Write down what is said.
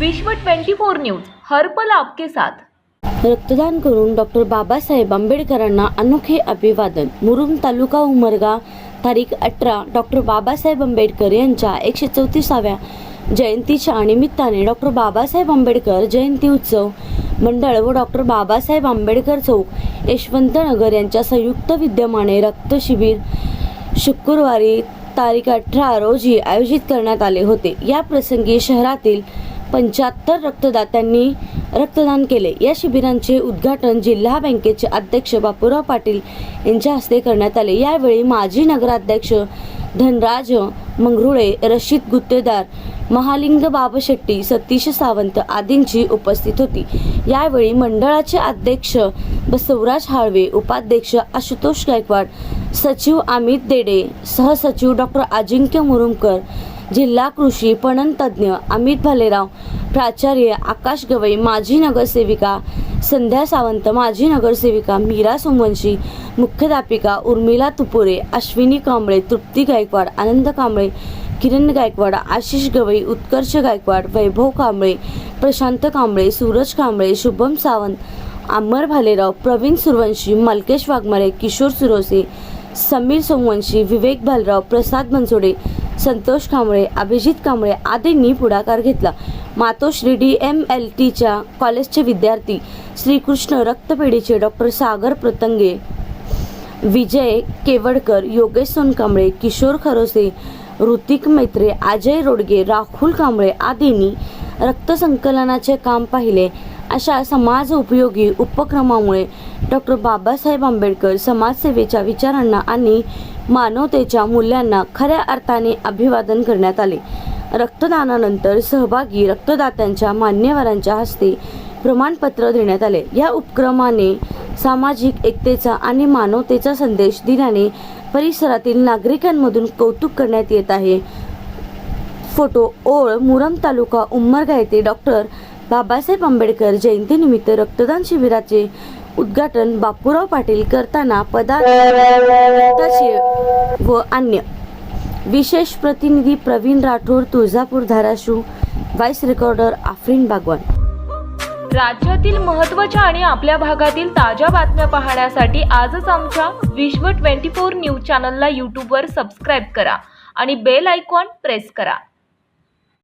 विश्व 24 न्यूज हर्पल आपके साथ. रक्तदान करून डॉक्टर बाबासाहेब आंबेडकरांना अनोखे अभिवादन. मुरुम तालुका उमरगा तारीख अठरा डॉक्टर बाबासाहेब आंबेडकर यांच्या एकशे चौतीसाव्या जयंतीच्या निमित्ताने डॉक्टर बाबासाहेब आंबेडकर जयंती उत्सव मंडळ व डॉक्टर बाबासाहेब आंबेडकर चौक यशवंतनगर यांच्या संयुक्त विद्यमाने रक्त शिबिर शुक्रवारी तारीख अठरा रोजी आयोजित करण्यात आले होते. या प्रसंगी शहरातील पंच्याहत्तर रक्तदात्यांनी रक्तदान केले. या शिबिरांचे उद्घाटन जिल्हा बँकेचे अध्यक्ष बापूराव पाटील यांच्या हस्ते करण्यात आले. यावेळी माजी नगराध्यक्ष धनराज मंगरुळे रशीद गुत्तेदार महालिंग बाबशेट्टी सतीश सावंत आदींची उपस्थित होती. यावेळी मंडळाचे अध्यक्ष बसवराज हाळवे उपाध्यक्ष आशुतोष गायकवाड सचिव अमित देडे सहसचिव डॉक्टर अजिंक्य मुरुमकर जिल्हा कृषी पणन तज्ज्ञ अमित भालेराव प्राचार्य आकाश गवई माजी नगरसेविका संध्या सावंत माजी नगरसेविका मीरा सोमवंशी मुख्याध्यापिका उर्मिला तुपुरे अश्विनी कांबळे तृप्ती गायकवाड आनंद कांबळे किरण गायकवाड आशिष गवई उत्कर्ष गायकवाड वैभव कांबळे प्रशांत कांबळे सूरज कांबळे शुभम सावंत अमर भालेराव प्रवीण सुरवंशी मलकेश वाघमारे किशोर सुरोसे समीर सोमवंशी विवेक भालराव प्रसाद बनसोडे संतोष कांबळे अभिजित कांबळे आदींनी पुढाकार घेतला. मातोश्री डी एम एल टीच्या कॉलेजचे विद्यार्थी श्रीकृष्ण रक्तपेढीचे डॉक्टर सागर प्रतंगे विजय केवडकर योगेश सोनकांबळे किशोर खरोसे ऋतिक मैत्रे अजय रोडगे राहुल कांबळे आदींनी रक्तसंकलनाचे काम पाहिले. अशा समाज उपयोगी उपक्रमामुळे डॉक्टर बाबासाहेब आंबेडकर समाजसेवेच्या विचारांना आणि मानवतेच्या मूल्यांना खऱ्या अर्थाने अभिवादन करण्यात आले. रक्तदानानंतर सहभागी रक्तदात्यांच्या मान्यवरांच्या हस्ते प्रमाणपत्र देण्यात आले. या उपक्रमाने सामाजिक एकतेचा आणि मानवतेचा संदेश दिल्याने परिसरातील नागरिकांमधून कौतुक करण्यात येत आहे. फोटो ओळ मुरम तालुका उमरगा येथे डॉक्टर बाबासाहेब आंबेडकर जयंतीनिमित्त रक्तदान शिबिराचे उद्घाटन बापूराव पाटील करताना पदार्थ व अन्य. विशेष प्रतिनिधी प्रवीण राठोड तुळजापूर धाराशिव व्हाईस रेकॉर्डर आफरीन बागवान. राज्यातील महत्त्वाच्या आणि आपल्या भागातील ताज्या बातम्या पाहण्यासाठी आजच आमच्या विश्व 24 न्यूज चॅनलला यूट्यूबवर सबस्क्राईब करा आणि बेल आयकॉन प्रेस करा.